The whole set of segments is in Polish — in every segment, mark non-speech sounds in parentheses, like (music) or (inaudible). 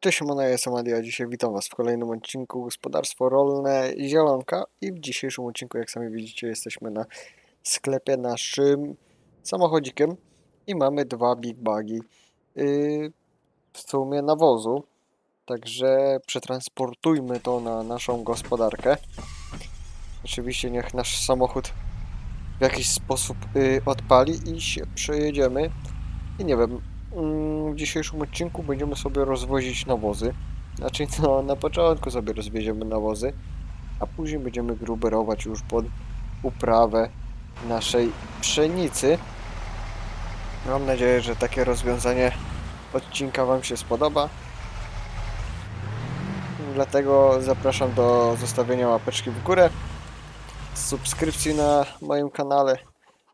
Cześć, Simona, ja jestem Adi, a dzisiaj witam Was w kolejnym odcinku Gospodarstwo Rolne Zielonka. I w dzisiejszym odcinku, jak sami widzicie, jesteśmy na sklepie naszym samochodzikiem i mamy dwa big bagi yy, w sumie nawozu, także przetransportujmy to na naszą gospodarkę. Oczywiście niech nasz samochód w jakiś sposób yy, odpali i się przejedziemy. I nie wiem, W dzisiejszym odcinku będziemy sobie rozwozić nawozy. Znaczy, (laughs) no, na początku sobie rozwieziemy nawozy, a później będziemy gruberować już pod uprawę naszej pszenicy. Mam nadzieję, że takie rozwiązanie odcinka Wam się spodoba. Dlatego zapraszam do zostawienia łapeczki w górę, subskrypcji na moim kanale,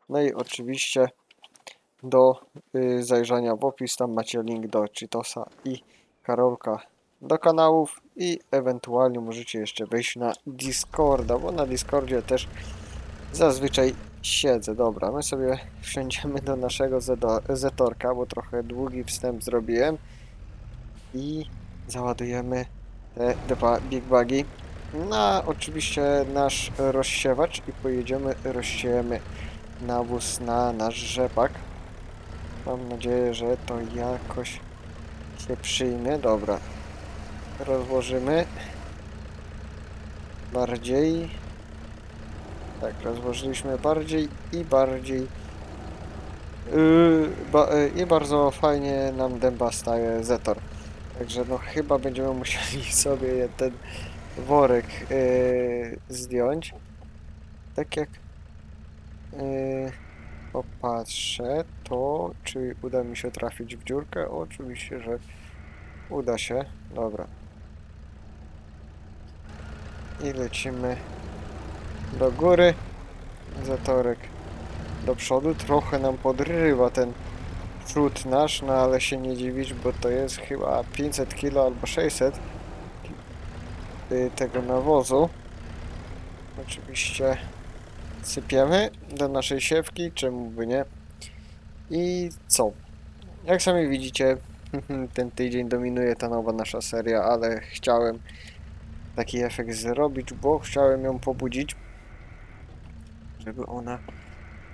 no i oczywiście do y, zajrzenia w opis. Tam macie link do Cheetosa i Karolka do kanałów i ewentualnie możecie jeszcze wejść na Discorda, bo na Discordzie też zazwyczaj siedzę. Dobra, my sobie wsiądziemy do naszego Zetorka, bo trochę długi wstęp zrobiłem i załadujemy te dwa Big Bagi na oczywiście nasz rozsiewacz i pojedziemy, rozsiejemy nawóz na nasz rzepak. Mam nadzieję, że to jakoś się przyjmie. Dobra. Rozłożymy. Bardziej. Tak, rozłożyliśmy bardziej i bardziej. Yy, ba, yy, I bardzo fajnie nam dęba staje Zetor. Także no chyba będziemy (laughs) musieli sobie ten worek yy, zdjąć. Tak jak yy, popatrzę, to czy uda mi się trafić w dziurkę? Oczywiście, że uda się. Dobra. I lecimy do góry. Zatorek do przodu. Trochę nam podrywa ten przód nasz, no ale się nie dziwić, bo to jest chyba 500 kg albo 600 y, tego nawozu. Oczywiście sypiemy do naszej siewki, czemu by nie. I co? Jak sami widzicie, (laughs) ten tydzień dominuje ta nowa nasza seria, ale chciałem taki efekt zrobić, bo chciałem ją pobudzić, żeby ona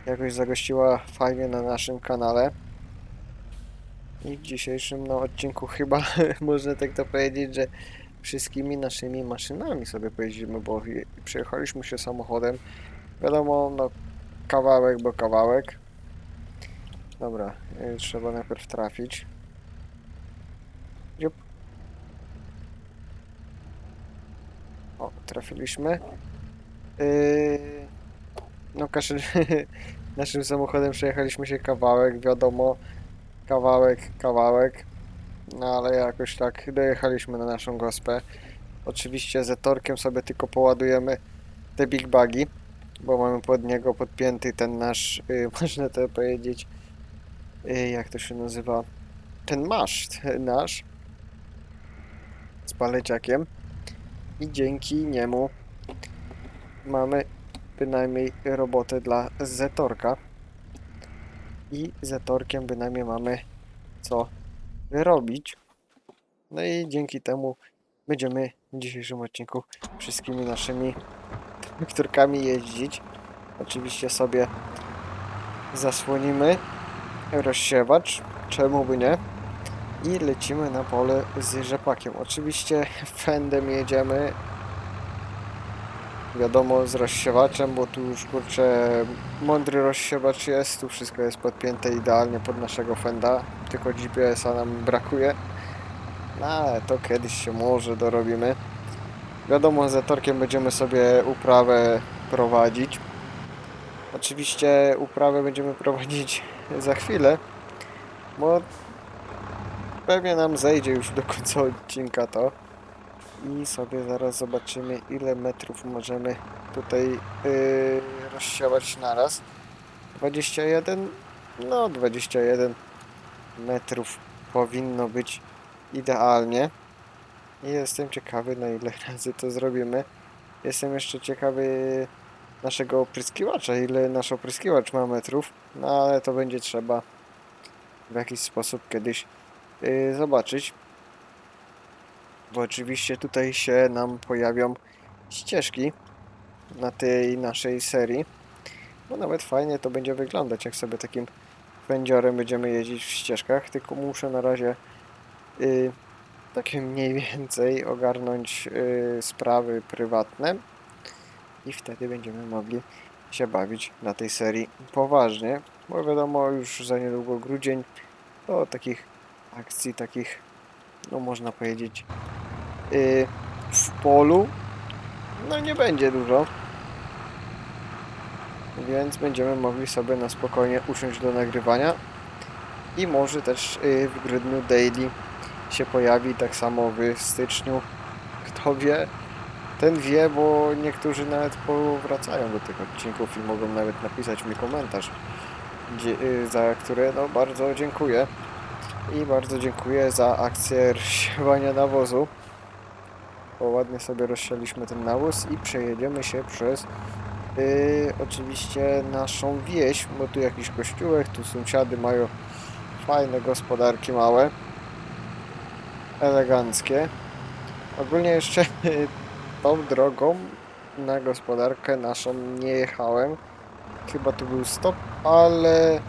jakoś zagościła fajnie na naszym kanale. I w dzisiejszym no, odcinku chyba (laughs) można tak to powiedzieć, że wszystkimi naszymi maszynami sobie pojeździmy, bo je- przejechaliśmy się samochodem. Wiadomo, no kawałek, bo kawałek. Dobra, trzeba najpierw trafić. O, trafiliśmy. Yy, no, kaszel, (laughs) naszym samochodem przejechaliśmy się kawałek, wiadomo. Kawałek, kawałek. No, ale jakoś tak dojechaliśmy na naszą gospę. Oczywiście ze torkiem sobie tylko poładujemy te big bagi, bo mamy pod niego podpięty ten nasz, yy, (laughs) można to powiedzieć, yy, jak to się nazywa, ten maszt nasz z paleciakiem. I dzięki niemu mamy bynajmniej robotę dla Zetorka. I Zetorkiem bynajmniej mamy co wyrobić. No i dzięki temu będziemy w dzisiejszym odcinku wszystkimi naszymi traktorkami jeździć. Oczywiście sobie zasłonimy rozsiewacz, czemu by nie. I lecimy na pole z rzepakiem. Oczywiście fendem jedziemy. Wiadomo z rozsiewaczem, bo tu już kurczę mądry rozsiewacz jest. Tu wszystko jest podpięte idealnie pod naszego fenda. Tylko GPS-a nam brakuje. No ale to kiedyś się może dorobimy. Wiadomo, za torkiem będziemy sobie uprawę prowadzić. Oczywiście uprawę będziemy prowadzić (laughs) za chwilę, bo pewnie nam zejdzie już do końca odcinka to. I sobie zaraz zobaczymy ile metrów możemy tutaj yy, rozsiawać naraz. 21? No 21 metrów powinno być idealnie. Jestem ciekawy na ile (laughs) razy to zrobimy. Jestem jeszcze ciekawy naszego opryskiwacza, ile nasz opryskiwacz ma metrów. No ale to będzie trzeba w jakiś sposób kiedyś yy, zobaczyć. bo oczywiście tutaj się nam pojawią ścieżki na tej naszej serii. No nawet fajnie to będzie wyglądać, jak sobie takim pędziorem będziemy jeździć w ścieżkach, tylko muszę na razie y, takie mniej więcej ogarnąć y, sprawy prywatne i wtedy będziemy mogli się bawić na tej serii poważnie, bo wiadomo już za niedługo grudzień, to takich akcji, takich, no można powiedzieć, y, w polu, no nie będzie dużo. Więc będziemy mogli sobie na spokojnie usiąść do nagrywania. I może też y, w grudniu daily się pojawi, tak samo w styczniu. Kto wie, ten wie, bo niektórzy nawet powracają do tych odcinków i mogą nawet napisać mi komentarz, y, za które no bardzo dziękuję. I bardzo dziękuję za akcję rozsiewania nawozu. Bo ładnie sobie rozsialiśmy ten nawóz i przejedziemy się przez y, oczywiście naszą wieś, bo tu jakiś kościółek, tu sąsiady mają fajne gospodarki małe, eleganckie. Ogólnie jeszcze (laughs) tą drogą na gospodarkę naszą nie jechałem. Chyba tu był stop, ale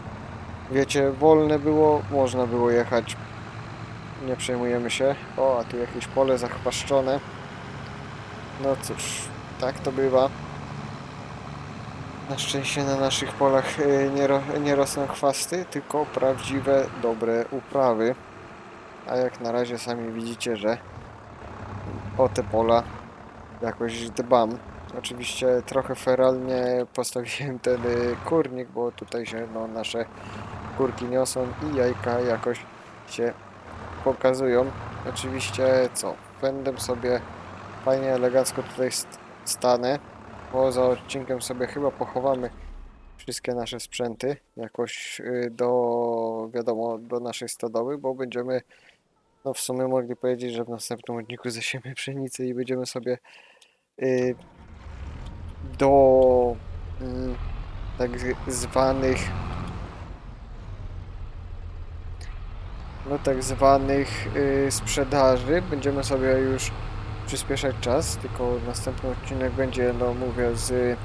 wiecie, wolne było, można było jechać. Nie przejmujemy się. O, a tu jakieś pole zachwaszczone. No cóż, tak to bywa. Na szczęście na naszych polach y, nie, ro, nie rosną chwasty, tylko prawdziwe, dobre uprawy. A jak na razie sami widzicie, że o te pola jakoś dbam. Oczywiście trochę feralnie postawiłem ten y, kurnik, bo tutaj się no, nasze kurki niosą i jajka jakoś się pokazują. Oczywiście co, będę sobie fajnie, elegancko tutaj st stanę. Poza odcinkiem sobie chyba pochowamy wszystkie nasze sprzęty jakoś y, do, wiadomo, do naszej stodoły, bo będziemy, no w sumie mogli powiedzieć, że w następnym odcinku zasiemy pszenicę i będziemy sobie y, do mm, tak zwanych no tak zwanych y, sprzedaży będziemy sobie już przyspieszać czas, tylko następny odcinek będzie, no mówię, z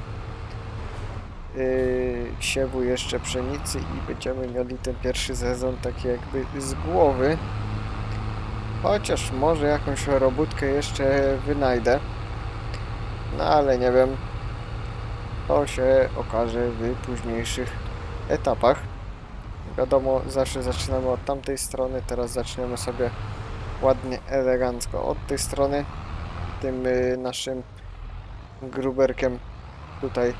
yy, siewu jeszcze pszenicy i będziemy mieli ten pierwszy sezon tak jakby z głowy. Chociaż może jakąś robótkę jeszcze wynajdę. No ale nie wiem. To się okaże w późniejszych etapach. Wiadomo, zawsze zaczynamy od tamtej strony, teraz zaczniemy sobie ładnie, elegancko od tej strony tym y, naszym gruberkiem tutaj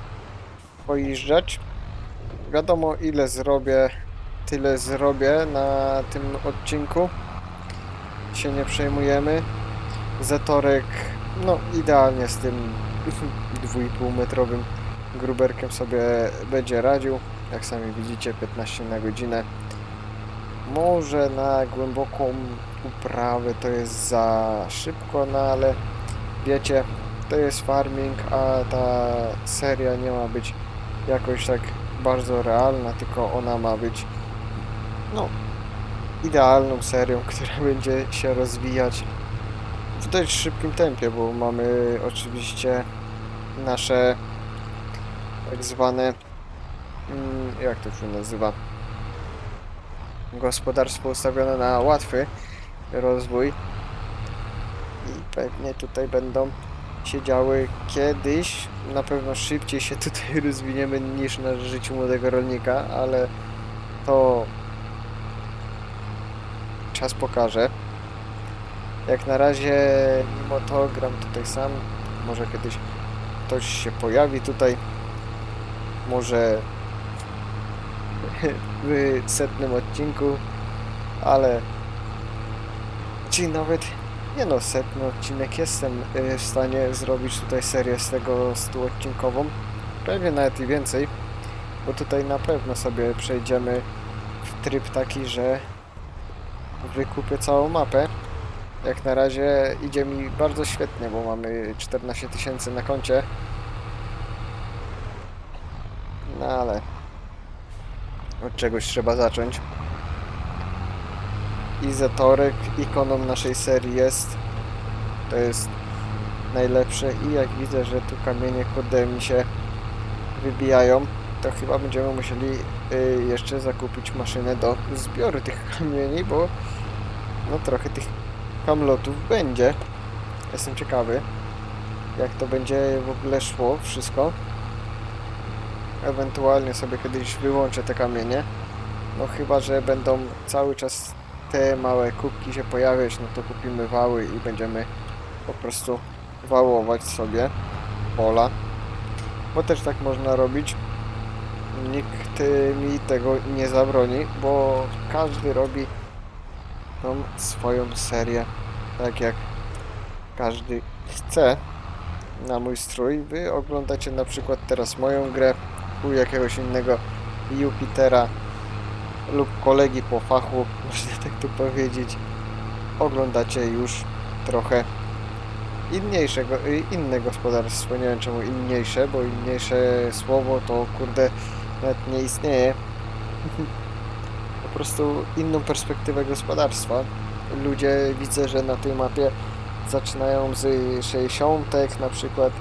pojeżdżać. Wiadomo ile zrobię, tyle zrobię na tym odcinku. Się nie przejmujemy. Zatorek, no idealnie z tym (laughs) 2,5 metrowym gruberkiem sobie będzie radził. Jak sami widzicie 15 na godzinę. Może na głęboką uprawę to jest za szybko, no ale wiecie, to jest farming, a ta seria nie ma być jakoś tak bardzo realna, tylko ona ma być no idealną serią, (laughs) która będzie się rozwijać w dość szybkim tempie, bo mamy oczywiście nasze tak zwane mm, jak to się nazywa gospodarstwo ustawione na łatwy rozwój i pewnie tutaj będą się działy kiedyś. Na pewno szybciej się tutaj (laughs) rozwiniemy niż na życiu młodego rolnika, ale to czas pokaże. Jak na razie, mimo to gram tutaj sam. Może kiedyś ktoś się pojawi tutaj. Może (laughs) w setnym odcinku, ale czy nawet nie no, setny odcinek jestem y, w stanie zrobić tutaj serię z tego 100 odcinkową. Pewnie nawet i więcej, bo tutaj na pewno sobie przejdziemy w tryb taki, że wykupię całą mapę. Jak na razie idzie mi bardzo świetnie, bo mamy 14 tysięcy na koncie. No ale od czegoś trzeba zacząć. I Zatorek ikoną naszej serii jest To jest najlepsze i jak widzę, że tu kamienie kurde mi się wybijają, to chyba będziemy musieli y, jeszcze zakupić maszynę do zbioru tych kamieni, bo no trochę tych kamlotów będzie. Jestem ciekawy, jak to będzie w ogóle szło wszystko. Ewentualnie sobie kiedyś wyłączę te kamienie. No chyba, że będą cały czas te małe kubki się pojawiać, no to kupimy wały i będziemy po prostu wałować sobie pola. Bo też tak można robić. Nikt y, mi tego nie zabroni, bo każdy robi tą swoją serię tak jak każdy chce na mój strój. Wy oglądacie na przykład teraz moją grę u jakiegoś innego Jupitera lub kolegi po fachu, (laughs) można tak tu powiedzieć. Oglądacie już trochę inniejszego, y, inne gospodarstwo. Nie wiem czemu inniejsze, bo inniejsze słowo to kurde nawet nie istnieje. po prostu inną perspektywę gospodarstwa. Ludzie widzę, że na tej mapie zaczynają z 60 na przykład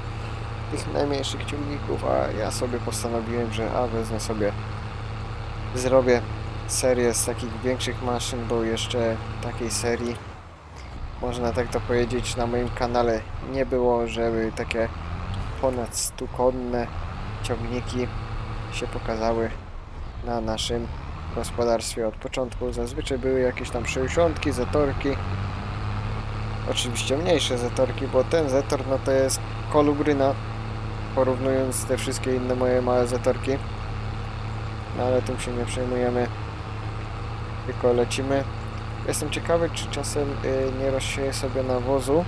tych najmniejszych ciągników, a ja sobie postanowiłem, że a wezmę sobie zrobię serię z takich większych maszyn, bo jeszcze takiej serii można tak to powiedzieć na moim kanale nie było, żeby takie ponad 100 konne ciągniki się pokazały na naszym gospodarstwie od początku. Zazwyczaj były jakieś tam 60, zetorki. Oczywiście mniejsze zetorki, bo ten zetor no to jest kolubryna porównując te wszystkie inne moje małe zetorki. No ale tym się nie przejmujemy. Tylko lecimy. Jestem ciekawy, czy czasem y, nie rozsieję sobie nawozu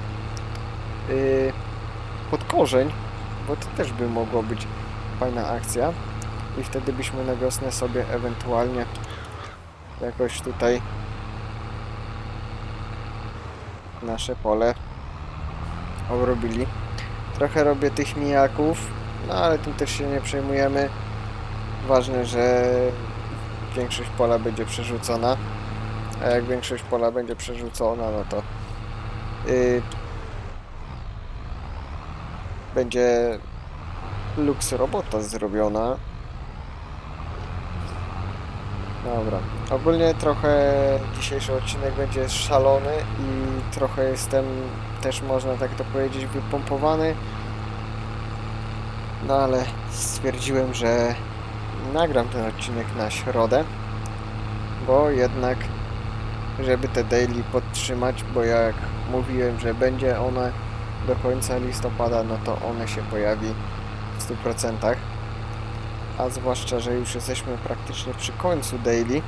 y, pod korzeń, bo to też by mogło być fajna akcja. I wtedy byśmy na wiosnę sobie ewentualnie jakoś tutaj nasze pole obrobili. Trochę robię tych mijaków, no ale tym też się nie przejmujemy. Ważne, że większość pola będzie przerzucona. A jak większość pola będzie przerzucona, no to yy, będzie luks robota zrobiona. Dobra. Ogólnie trochę dzisiejszy odcinek będzie szalony i trochę jestem też można tak to powiedzieć wypompowany. No ale stwierdziłem, że nagram ten odcinek na środę, bo jednak żeby te daily podtrzymać, bo jak mówiłem, że będzie one do końca listopada, no to one się pojawi w 100%. A zwłaszcza, że już jesteśmy praktycznie przy końcu daily,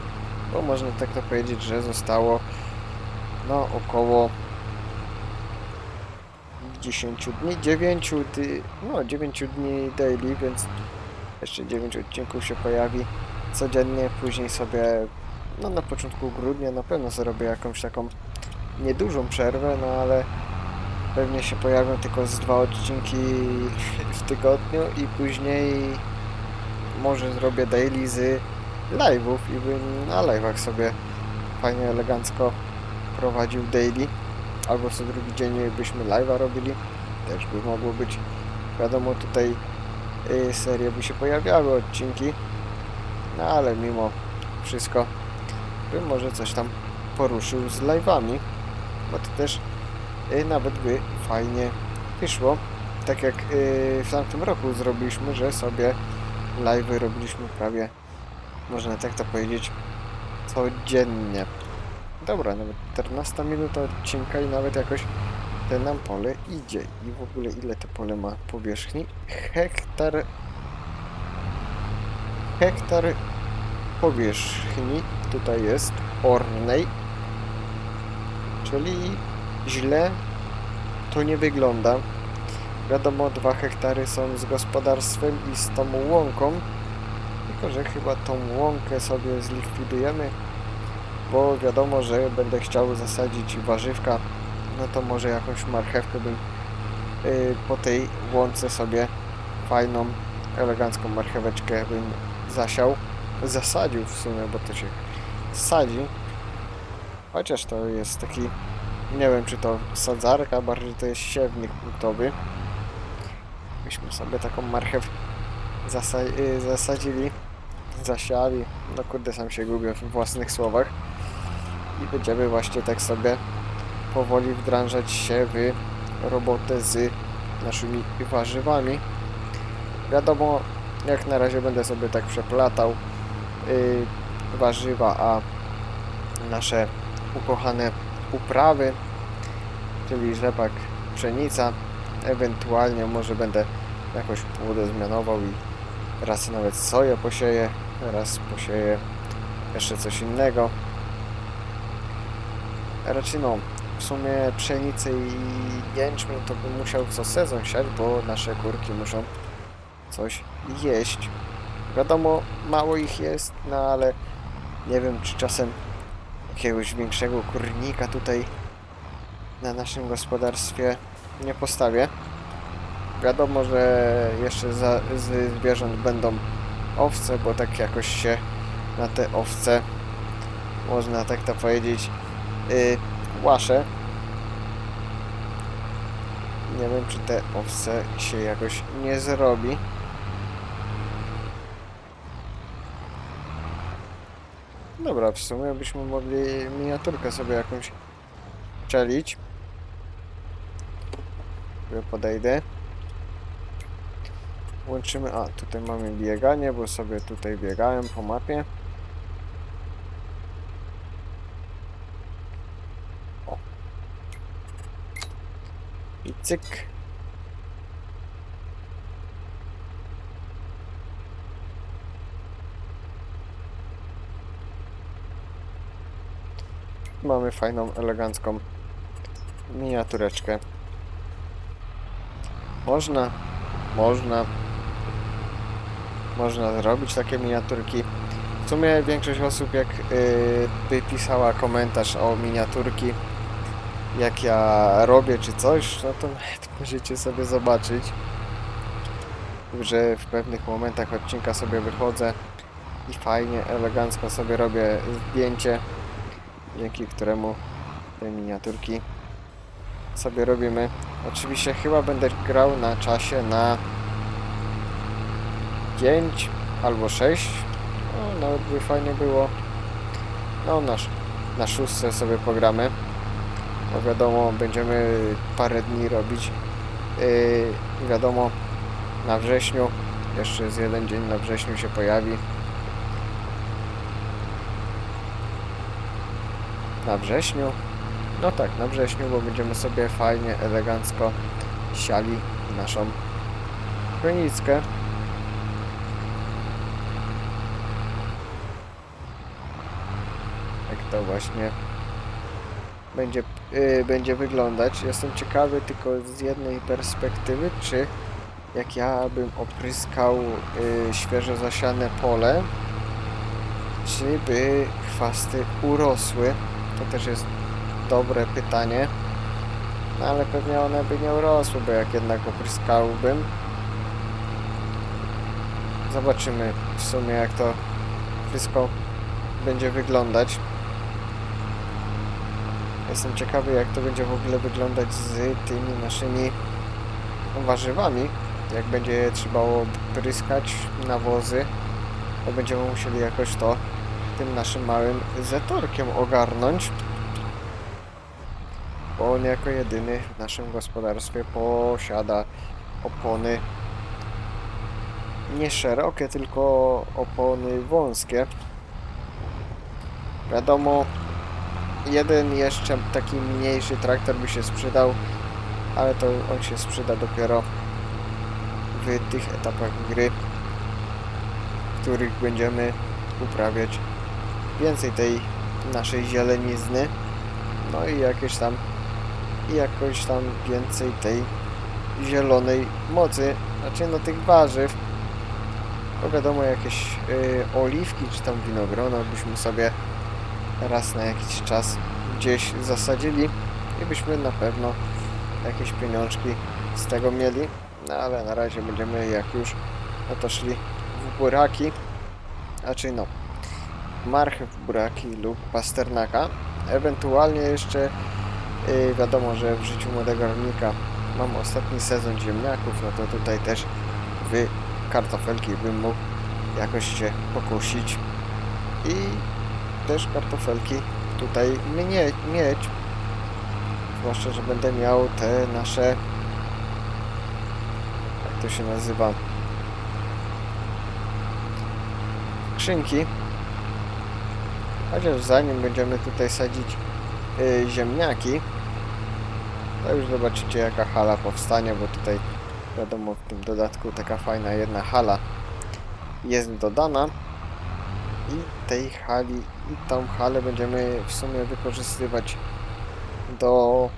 bo można tak to powiedzieć, że zostało no około 10 dni, 9 dni, no 9 dni daily, więc jeszcze 9 odcinków się pojawi codziennie, później sobie, no na początku grudnia na pewno zrobię jakąś taką niedużą przerwę, no ale pewnie się pojawią tylko z dwa odcinki w tygodniu i później może zrobię daily z live'ów i bym na live'ach sobie fajnie, elegancko prowadził daily. Albo co drugi dzień byśmy live'a robili. Też by mogło być. Wiadomo tutaj y, serie by się pojawiały odcinki. No ale mimo wszystko bym może coś tam poruszył z live'ami. Bo to też y, nawet by fajnie wyszło. Tak jak y, w tamtym roku zrobiliśmy, że sobie live'y robiliśmy prawie można tak to powiedzieć codziennie Dobra, nawet 14 minuta odcinka i nawet jakoś ten nam pole idzie. I w ogóle ile to pole ma powierzchni? Hektar... Hektar powierzchni tutaj jest ornej. Czyli źle to nie wygląda. Wiadomo, 2 hektary są z gospodarstwem i z tą łąką. Tylko, że chyba tą łąkę sobie zlikwidujemy bo wiadomo, że będę chciał zasadzić warzywka, no to może jakąś marchewkę bym yy, po tej łące sobie fajną, elegancką marcheweczkę bym zasiał, zasadził w sumie, bo to się sadzi, chociaż to jest taki Nie wiem, czy to sadzarka, bardziej to jest siewnik punktowy. Myśmy sobie taką marchew zasa y, zasadzili, zasiali. No kurde, sam się gubię w własnych słowach. I będziemy właśnie tak sobie powoli wdrażać się w robotę z naszymi warzywami. Wiadomo, jak na razie będę sobie tak przeplatał y, warzywa, a nasze ukochane uprawy, czyli rzepak, pszenica, ewentualnie może będę jakoś płodę zmianował i raz nawet soję posieję, raz posieję jeszcze coś innego. Raczej no, w sumie pszenicę i jęczmień to bym musiał co sezon siać, bo nasze kurki muszą coś jeść. Wiadomo, mało ich jest, no ale nie wiem, czy czasem jakiegoś większego kurnika tutaj na naszym gospodarstwie nie postawię. Wiadomo, że jeszcze za, z zwierząt będą owce, bo tak jakoś się na te owce, można tak to powiedzieć, yy. Nie wiem, czy te owce się jakoś nie zrobi. Dobra, w sumie byśmy mogli miniaturkę sobie jakąś czelić. Sobie podejdę. Łączymy, a tutaj mamy bieganie, bo sobie tutaj biegałem po mapie. O. I cyk. Mamy fajną, elegancką miniatureczkę. Można, można, można zrobić takie miniaturki. W sumie większość osób jak yy, pisała komentarz o miniaturki, jak ja robię czy coś, no to (laughs) możecie sobie zobaczyć, że w pewnych momentach odcinka sobie wychodzę i fajnie, elegancko sobie robię zdjęcie dzięki któremu te miniaturki sobie robimy. Oczywiście chyba będę grał na czasie na 5 albo 6. No, nawet by fajnie było. No, na, sz- na szóstce sobie pogramy. Bo wiadomo, będziemy parę dni robić. Yy, wiadomo, na wrześniu, jeszcze jest jeden dzień na wrześniu się pojawi. Na wrześniu? No tak, na wrześniu, bo będziemy sobie fajnie, elegancko siali naszą kronickę. Jak to właśnie będzie, yy, będzie wyglądać. Jestem ciekawy tylko z jednej perspektywy, czy jak ja bym opryskał yy, świeżo zasiane pole, czy by chwasty urosły? To też jest dobre pytanie. No ale pewnie one by nie urosły, bo jak jednak opryskałbym. Zobaczymy w sumie jak to wszystko będzie wyglądać. Jestem ciekawy jak to będzie w ogóle wyglądać z tymi naszymi warzywami. Jak będzie trzeba pryskać nawozy, to będziemy musieli jakoś to tym naszym małym zetorkiem ogarnąć. On jako jedyny w naszym gospodarstwie posiada opony nie szerokie, tylko opony wąskie. Wiadomo, jeden jeszcze taki mniejszy traktor by się sprzedał, ale to on się sprzeda dopiero w tych etapach gry, w których będziemy uprawiać więcej tej naszej zielenizny. No i jakieś tam i jakoś tam więcej tej zielonej mocy, znaczy no tych warzyw. Bo wiadomo jakieś y, oliwki czy tam winogrona byśmy sobie raz na jakiś czas gdzieś zasadzili i byśmy na pewno jakieś pieniążki z tego mieli. No ale na razie będziemy jak już no to szli w buraki, znaczy no marchew, buraki lub pasternaka. Ewentualnie jeszcze Yy, wiadomo, że w życiu młodego rolnika mam ostatni sezon ziemniaków, no to tutaj też w kartofelki bym mógł jakoś się pokusić i też kartofelki tutaj mnie, mieć. Zwłaszcza, że będę miał te nasze jak to się nazywa skrzynki. Chociaż zanim będziemy tutaj sadzić y, ziemniaki, to już zobaczycie jaka hala powstanie, bo tutaj wiadomo w tym dodatku taka fajna jedna hala jest dodana. I tej hali i tą halę będziemy w sumie wykorzystywać do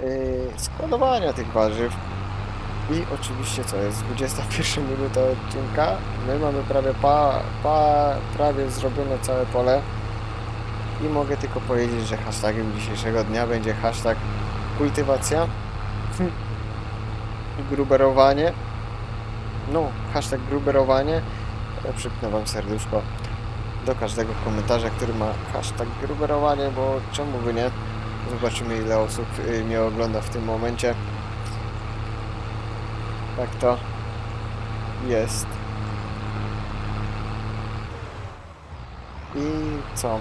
yy, składowania tych warzyw. I oczywiście co jest 21 minuta odcinka my mamy prawie pa, pa, prawie zrobione całe pole i mogę tylko powiedzieć, że hashtagiem dzisiejszego dnia będzie hashtag kultywacja (laughs) gruberowanie no, hashtag gruberowanie ja przypnę wam serduszko do każdego komentarza, który ma hashtag gruberowanie, bo czemu by nie? Zobaczymy ile osób y, mnie ogląda w tym momencie. Tak to jest. I co?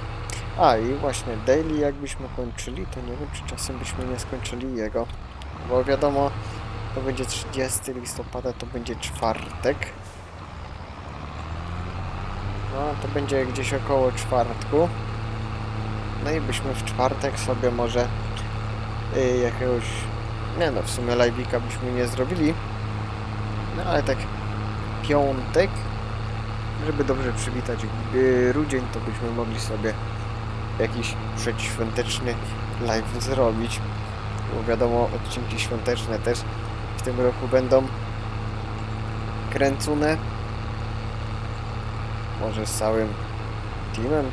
A i właśnie daily jakbyśmy kończyli, to nie wiem czy czasem byśmy nie skończyli jego. Bo wiadomo, to będzie 30 listopada, to będzie czwartek. No, to będzie gdzieś około czwartku. No i byśmy w czwartek sobie może y, jakiegoś... Nie no, w sumie live'ika byśmy nie zrobili. No ale tak piątek, żeby dobrze przywitać y, Rudzień, to byśmy mogli sobie jakiś przedświąteczny live zrobić. Bo wiadomo, odcinki świąteczne też w tym roku będą kręcone. Może z całym teamem?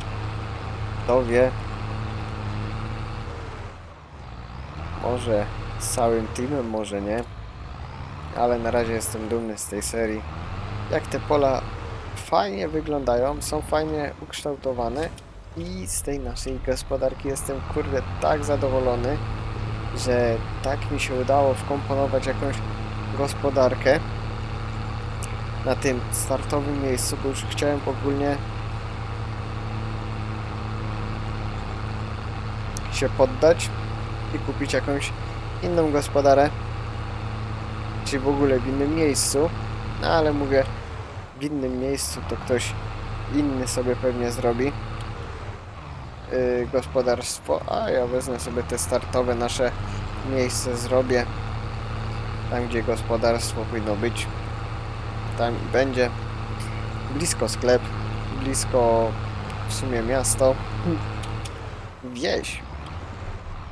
Kto wie? Może z całym teamem, może nie. Ale na razie jestem dumny z tej serii. Jak te pola fajnie wyglądają, są fajnie ukształtowane i z tej naszej gospodarki jestem kurde tak zadowolony, że tak mi się udało wkomponować jakąś gospodarkę na tym startowym miejscu, bo już chciałem ogólnie się poddać i kupić jakąś inną gospodarę, czy w ogóle w innym miejscu, no ale mówię, w innym miejscu to ktoś inny sobie pewnie zrobi gospodarstwo, a ja wezmę sobie te startowe nasze miejsce, zrobię tam, gdzie gospodarstwo powinno być tam i będzie. Blisko sklep, blisko w sumie miasto. Wieś.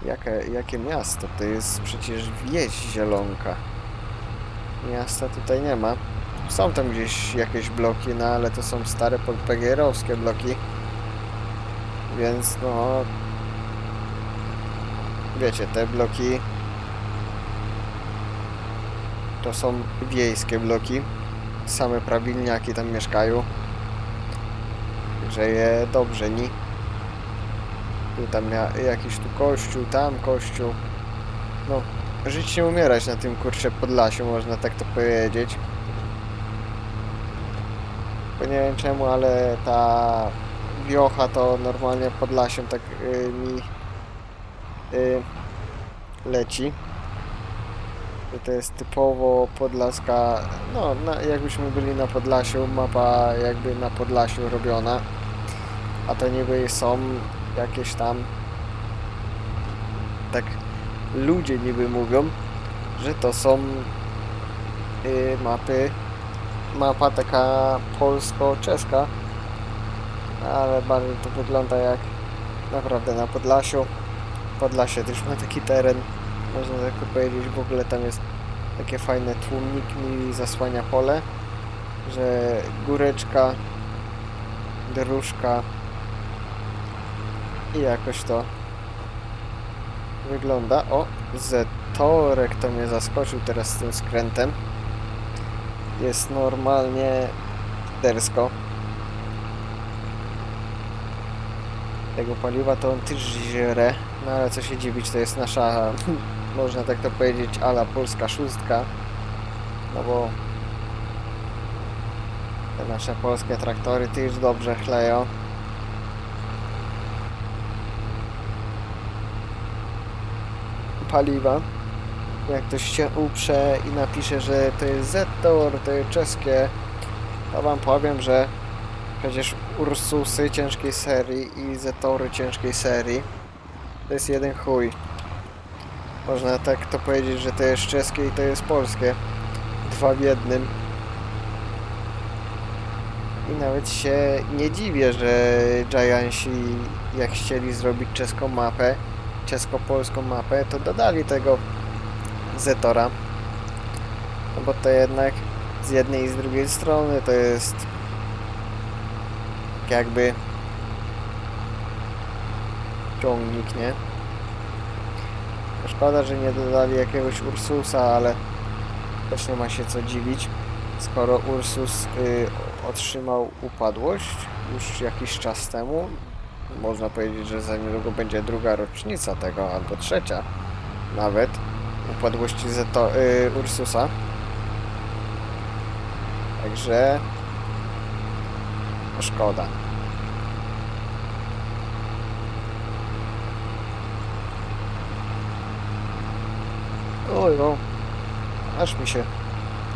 Jakie, jakie miasto? To jest przecież wieś zielonka. Miasta tutaj nie ma. Są tam gdzieś jakieś bloki, no ale to są stare PGR-owskie bloki. Więc no... Wiecie, te bloki to są wiejskie bloki same prawilniaki tam mieszkają. Że je dobrze, ni. Tu tam jakiś tu kościół, tam kościół. No, żyć nie umierać na tym kurcze Podlasiu, można tak to powiedzieć. Bo nie wiem czemu, ale ta wiocha to normalnie Podlasiem tak y, mi y, leci. To jest typowo podlaska, no na, jakbyśmy byli na Podlasiu, mapa jakby na Podlasiu robiona, a to niby są jakieś tam, tak ludzie niby mówią, że to są y, mapy, mapa taka polsko-czeska, ale bardziej to wygląda jak naprawdę na Podlasiu. Podlasie też ma taki teren można tak powiedzieć, w ogóle tam jest takie fajne tłumnik mi zasłania pole, że góreczka, dróżka i jakoś to wygląda. O, Zetorek to mnie zaskoczył teraz z tym skrętem. Jest normalnie dersko. Tego paliwa, to on też żre. No ale co się dziwić, to jest nasza, (laughs) można tak to powiedzieć, ala polska szóstka. No bo te nasze polskie traktory też dobrze chleją. Paliwa. Jak ktoś się uprze i napisze, że to jest Zetor, to jest czeskie, to wam powiem, że przecież Ursusy ciężkiej serii i Zetory ciężkiej serii to jest jeden chuj. Można tak to powiedzieć, że to jest czeskie i to jest polskie. Dwa w jednym. I nawet się nie dziwię, że Giantsi jak chcieli zrobić czeską mapę, czesko-polską mapę, to dodali tego Zetora. No bo to jednak z jednej i z drugiej strony to jest jakby ciągnik, nie? Szkoda, że nie dodali jakiegoś Ursusa, ale też nie ma się co dziwić, skoro Ursus y, otrzymał upadłość już jakiś czas temu. Można powiedzieć, że za niedługo będzie druga rocznica tego, albo trzecia nawet upadłości Zeto, y, Ursusa. Także szkoda. Oj, no. Aż mi się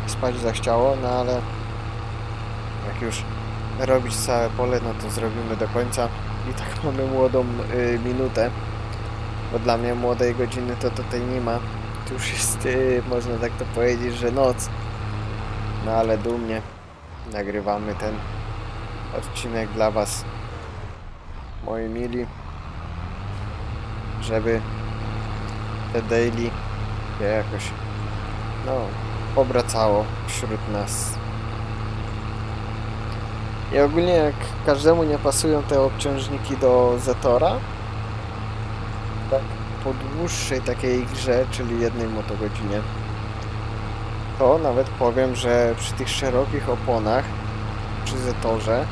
spać zachciało, no ale jak już robić całe pole, no to zrobimy do końca. I tak (laughs) mamy młodą y, minutę, bo dla mnie młodej godziny to tutaj nie ma. Tu już jest, y, można tak to powiedzieć, że noc. No ale dumnie nagrywamy ten odcinek dla Was, moi mili, żeby te daily jakoś, no, obracało wśród nas. I ogólnie jak każdemu nie pasują te obciążniki do Zetora, tak po dłuższej takiej grze, czyli jednej motogodzinie, to nawet powiem, że przy tych szerokich oponach, przy Zetorze,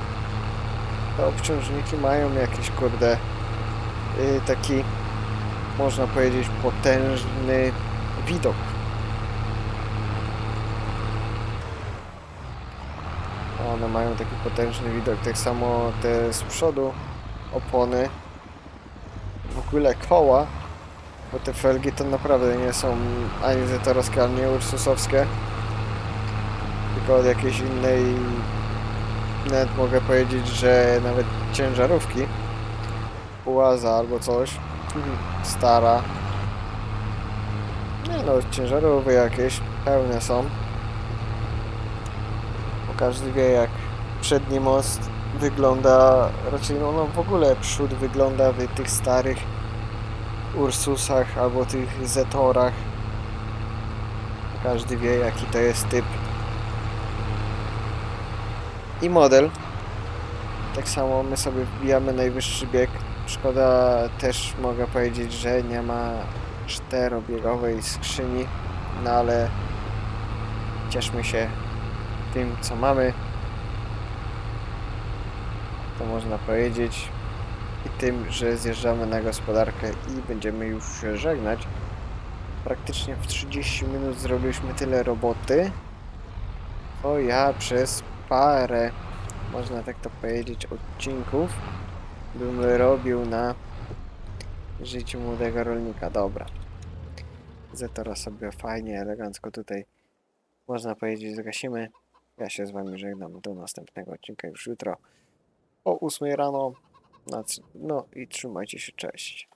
te obciążniki mają jakiś kurde yy, taki można powiedzieć potężny widok. One mają taki potężny widok, tak samo te z przodu opony, w ogóle koła, bo te felgi to naprawdę nie są ani zetorowskie, ani ursusowskie, tylko od jakiejś innej nawet mogę powiedzieć, że nawet ciężarówki Ułaza albo coś stara. Nie no, ciężarowe jakieś pełne są. Bo każdy wie jak przedni most wygląda raczej no, no w ogóle przód wygląda w tych starych Ursusach albo tych Zetorach. Każdy wie jaki to jest typ i model. Tak samo my sobie wbijamy najwyższy bieg. Szkoda też mogę powiedzieć, że nie ma czterobiegowej skrzyni, no ale cieszmy się tym co mamy. To można powiedzieć. I tym, że zjeżdżamy na gospodarkę i będziemy już się żegnać. Praktycznie w 30 minut zrobiliśmy tyle roboty. To ja przez parę, można tak to powiedzieć, odcinków bym robił na życiu młodego rolnika. Dobra. Zetora sobie fajnie, elegancko tutaj, można powiedzieć, zgasimy. Ja się z wami żegnam do następnego odcinka już jutro o 8 rano. No i trzymajcie się, cześć.